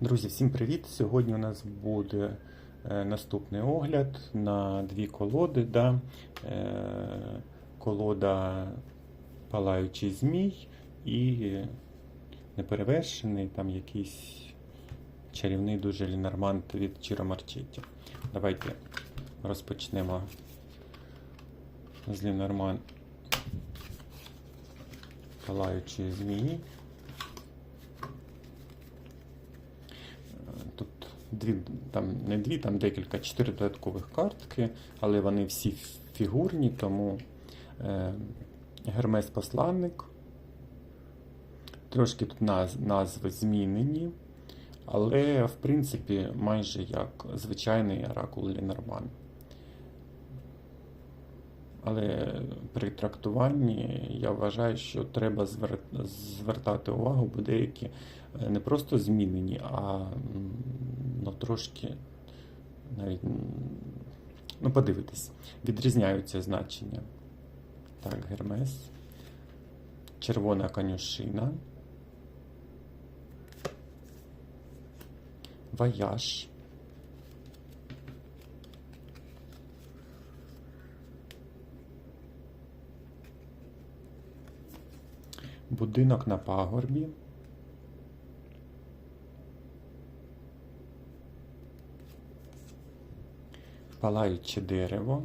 Друзі, всім привіт! Сьогодні у нас буде е, наступний огляд на дві колоди. Да? Е, колода Палаючий Змій і неперевершений там якийсь чарівний дуже лінормант від Чіро. Давайте розпочнемо з лінорман Палаючої змії. Тут дві, там не дві, там декілька, чотири додаткових картки, але вони всі фігурні, тому е, Гермес посланник. Трошки тут наз, назви змінені, але в принципі майже як звичайний оракул Лінорман. Але при трактуванні я вважаю, що треба звертати увагу, бо деякі е, не просто змінені, а м, ну, трошки навіть ну, подивитись, відрізняються значення. Так, Гермес. Червона конюшина. Вояж. Будинок на пагорбі. Палаюче дерево.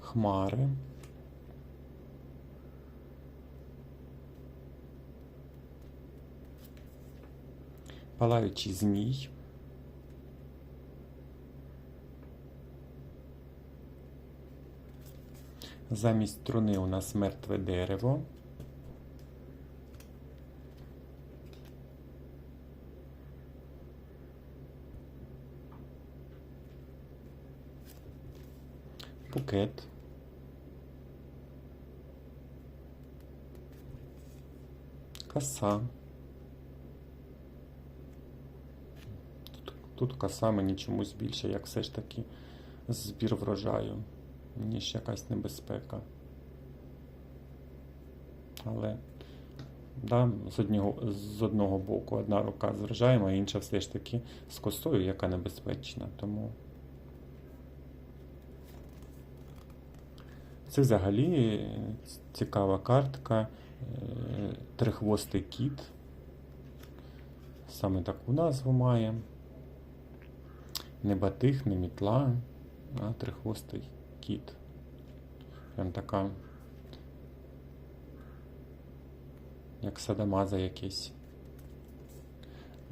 Хмари. Палаючий змій. Замість труни у нас мертве дерево. Букет. Коса. Тут, тут коса мені чомусь більше, як все ж таки збір врожаю, ніж якась небезпека. Але да, з, одного, з одного боку одна рука з врожаєм, а інша все ж таки з косою, яка небезпечна. Тому це взагалі цікава картка. Е, Трихвостий кіт. Саме таку назву має. Не батих, не мітла, а трихвостий кіт. Прям така, як садамаза якийсь.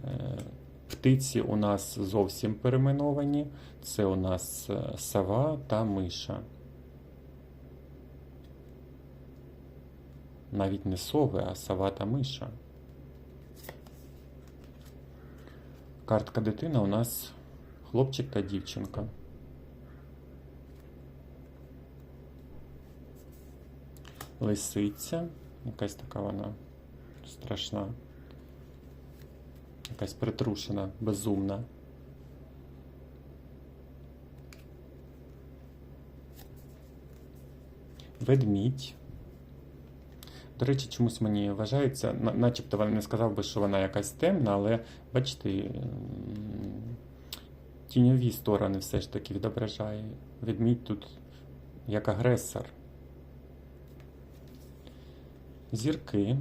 Е, Птиці у нас зовсім перейменовані. Це у нас е, сова та миша. Навіть не сови, а сова та миша. Картка дитина у нас хлопчик та дівчинка. Лисиця. Якась така вона страшна. Якась притрушена, безумна. Ведмідь. До речі, чомусь мені вважається, начебто вона не сказав би, що вона якась темна, але бачите, тіньові сторони все ж таки відображає. Ведмідь тут як агресор. Зірки.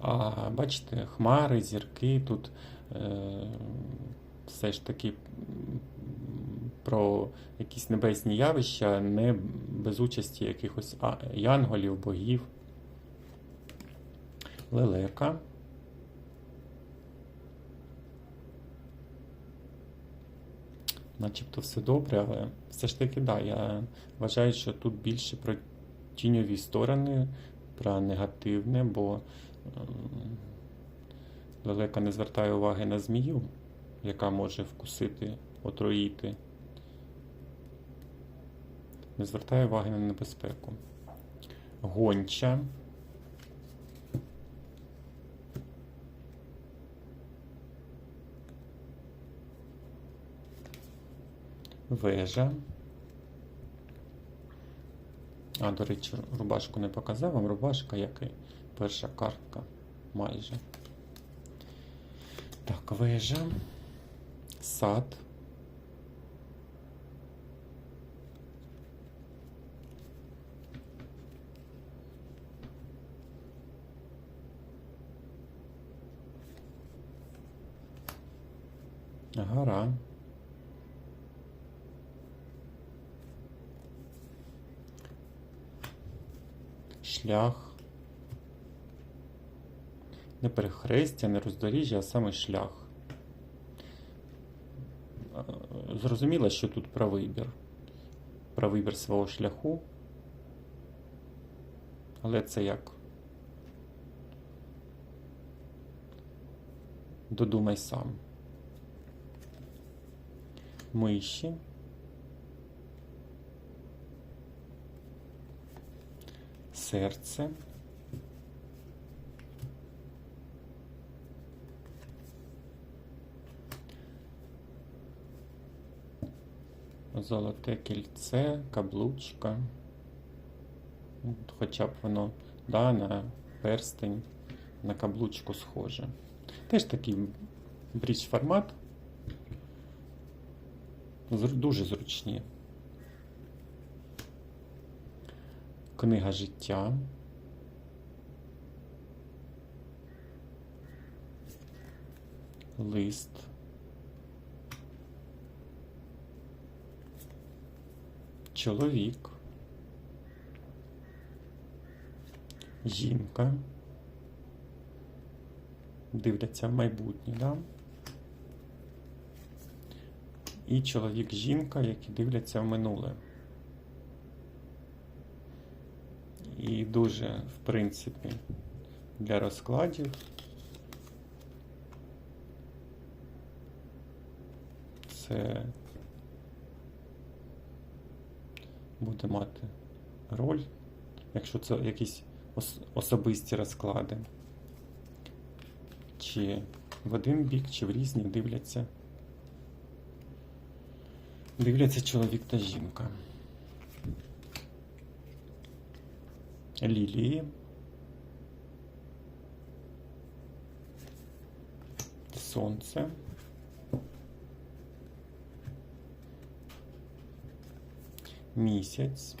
А бачите, хмари, зірки тут е, все ж таки про якісь небесні явища, не без участі якихось янголів, богів. Лелека. Начебто все добре, але все ж таки, да, я вважаю, що тут більше про тіньові сторони, про негативне, бо ем, лелека не звертає уваги на змію, яка може вкусити, отруїти. Не звертає уваги на небезпеку. Гонча. Вежа. А, до речі, рубашку не показав вам. Рубашка, як і перша картка. Майже. Так, вежа. Сад. Гора. Шлях. Не перехрестя, не роздоріжжя, а саме шлях. Е, Зрозуміло, що тут про вибір. Про вибір свого шляху. Але це як? Додумай сам. Миші. Серце. Золоте кільце, каблучка. Хоча б воно да, на перстень, на каблучку схоже. Теж такий брідж формат. Дуже зручні. Книга життя. Лист. Чоловік. Жінка. Дивляться в майбутнє, да? І чоловік-жінка, які дивляться в минуле. І дуже, в принципі, для розкладів це буде мати роль, якщо це якісь ос- особисті розклади. Чи в один бік, чи в різні дивляться. Дивляться чоловік та жінка. Лілії. Сонце. Місяць.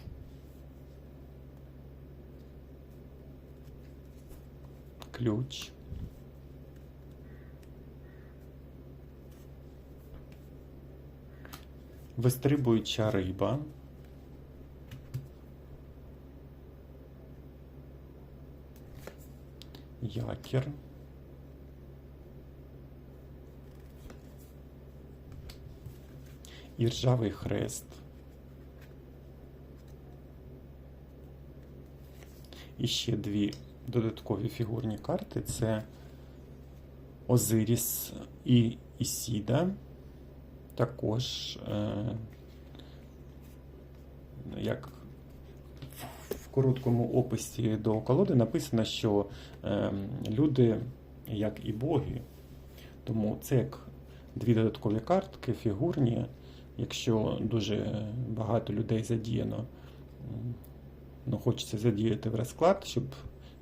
Ключ. Вистрибуюча риба. Якір. І ржавий хрест. І ще дві додаткові фігурні карти це Озиріс і Ісіда. Також, е, як в короткому описі до колоди написано, що е, люди як і боги. Тому це як дві додаткові картки, фігурні. Якщо дуже багато людей задіяно, ну, хочеться задіяти в розклад, щоб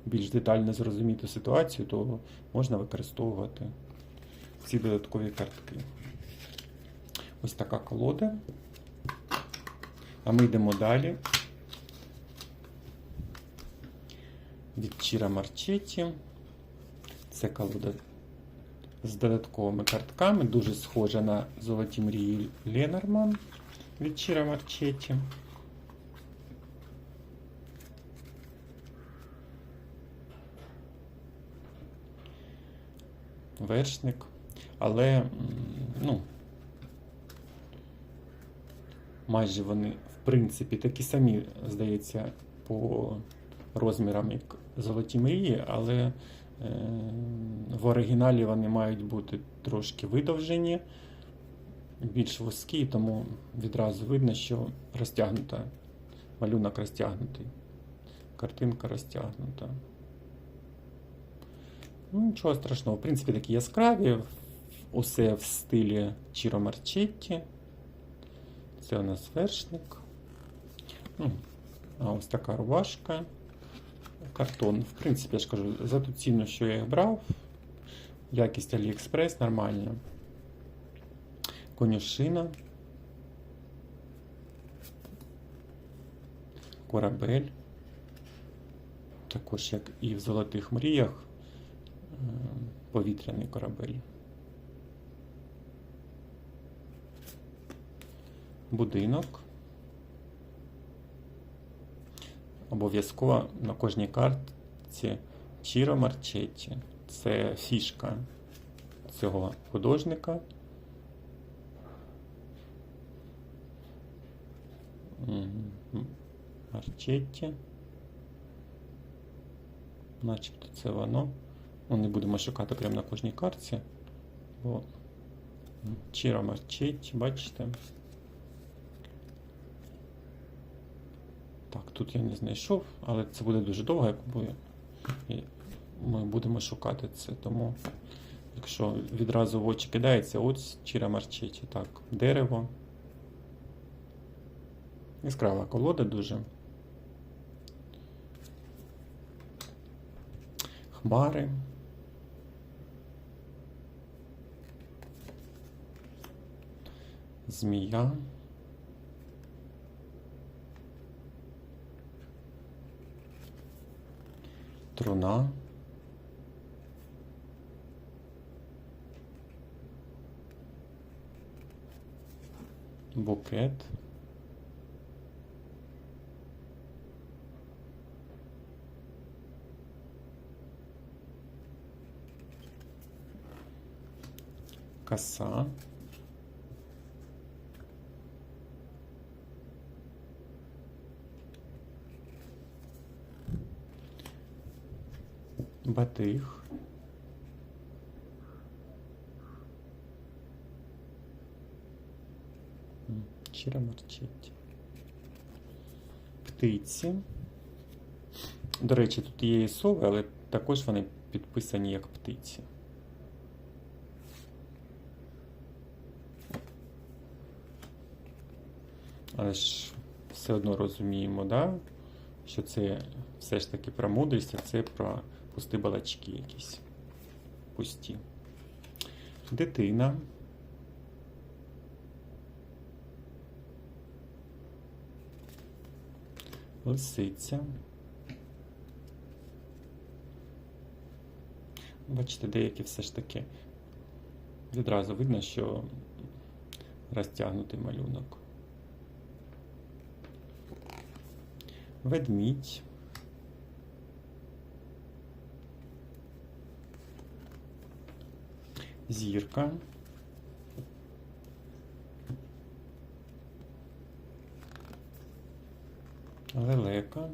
більш детально зрозуміти ситуацію, то можна використовувати ці додаткові картки. Ось така колода. А ми йдемо далі. Від Чіра Марчеті. Це колода з додатковими картками. Дуже схожа на Золоті мрії Ленорман від Чіра Марчеті. Вершник. Але, ну, майже вони, в принципі, такі самі, здається, по розмірам, як золоті мрії, але е, в оригіналі вони мають бути трошки видовжені, більш вузькі, тому відразу видно, що розтягнута, малюнок розтягнутий, картинка розтягнута. Ну, нічого страшного. В принципі, такі яскраві, усе в стилі Чіро Марчетті. Це у нас вершник. Ну, А ось така рубашка. Картон. В принципі, я ж кажу, за ту ціну, що я їх брав. Якість Aliexpress нормальна. Конюшина. Корабель. Також, як і в Золотих мріях, е, повітряний корабель. Будинок. Обов'язково на кожній картці Чіро Марчетті. Це фішка цього художника. Марчетті. Начебто це воно. Ну, не будемо шукати прямо на кожній картці, бо Чіро Марчетті, бачите? Так, тут я не знайшов, але це буде дуже довго, якби і ми будемо шукати це. Тому, якщо відразу в очі кидається, ось Чіра Марчеті. Так, дерево. Яскрава колода дуже. Хмари. Змія. Труна. Букет. Коса. Батих. Чіра морчить. Птиці. До речі, тут є і сови, але також вони підписані як птиці. Але ж все одно розуміємо, да? що це все ж таки про мудрість, а це про пусті балачки якісь. Пусті. Дитина. Лисиця. Бачите, деякі все ж таки відразу видно, що розтягнутий малюнок. Ведмідь. Зірка. Лелека.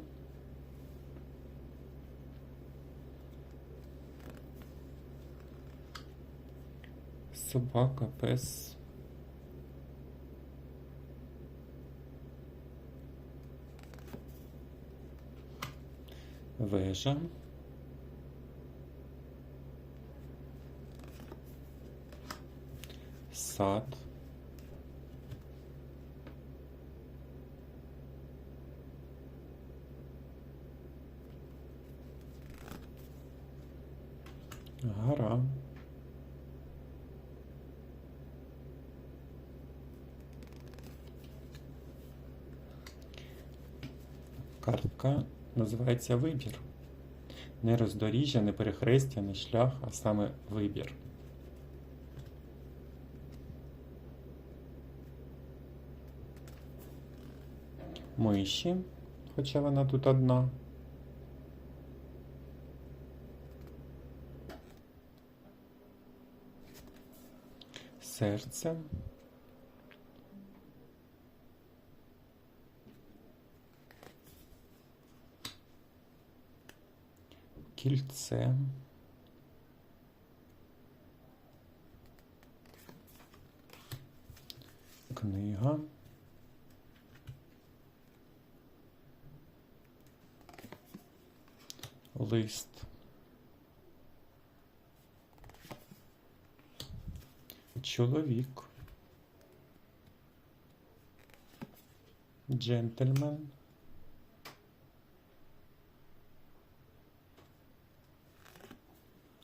Собака, пес. Вежа. Сад. Гора. Картка називається вибір. Не роздоріжжя, не перехрестя, не шлях, а саме вибір. Миші, хоча вона тут одна. Серце. Кільце. Книга. лист. Чоловік. Джентльмен.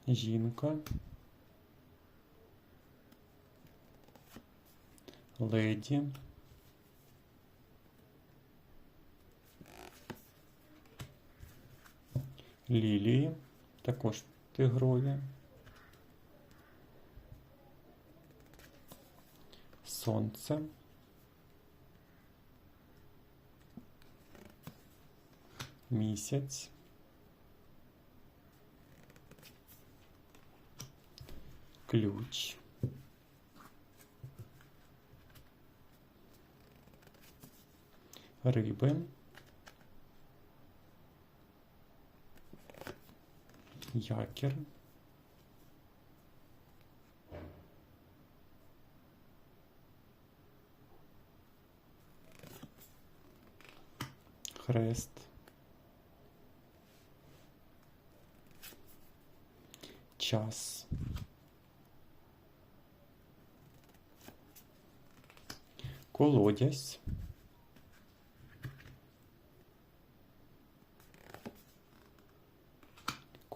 Жінка. Леді. Лілії, також тигрові, сонце, місяць. ключ. Риби. Якір. Хрест. Час. колодязь,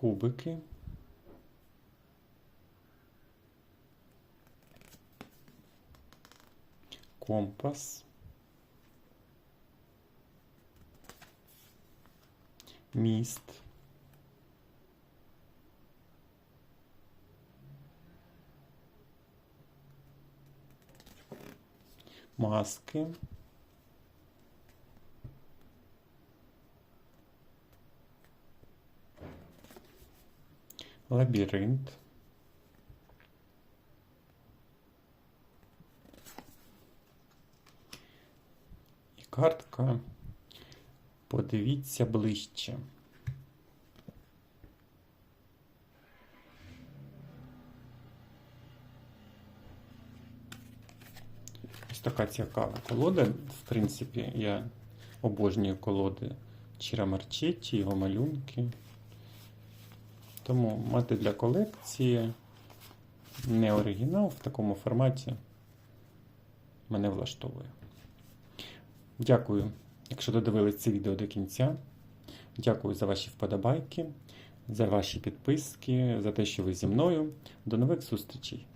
кубики, компас, міст, маски. Лабіринт. І картка. Подивіться ближче. Ось така цікава колода. В принципі, я обожнюю колоди Чіра Марчетті, його малюнки. Тому мати для колекції не оригінал в такому форматі мене влаштовує. Дякую, якщо додивились це відео до кінця. Дякую за ваші вподобайки, за ваші підписки, за те, що ви зі мною. До нових зустрічей!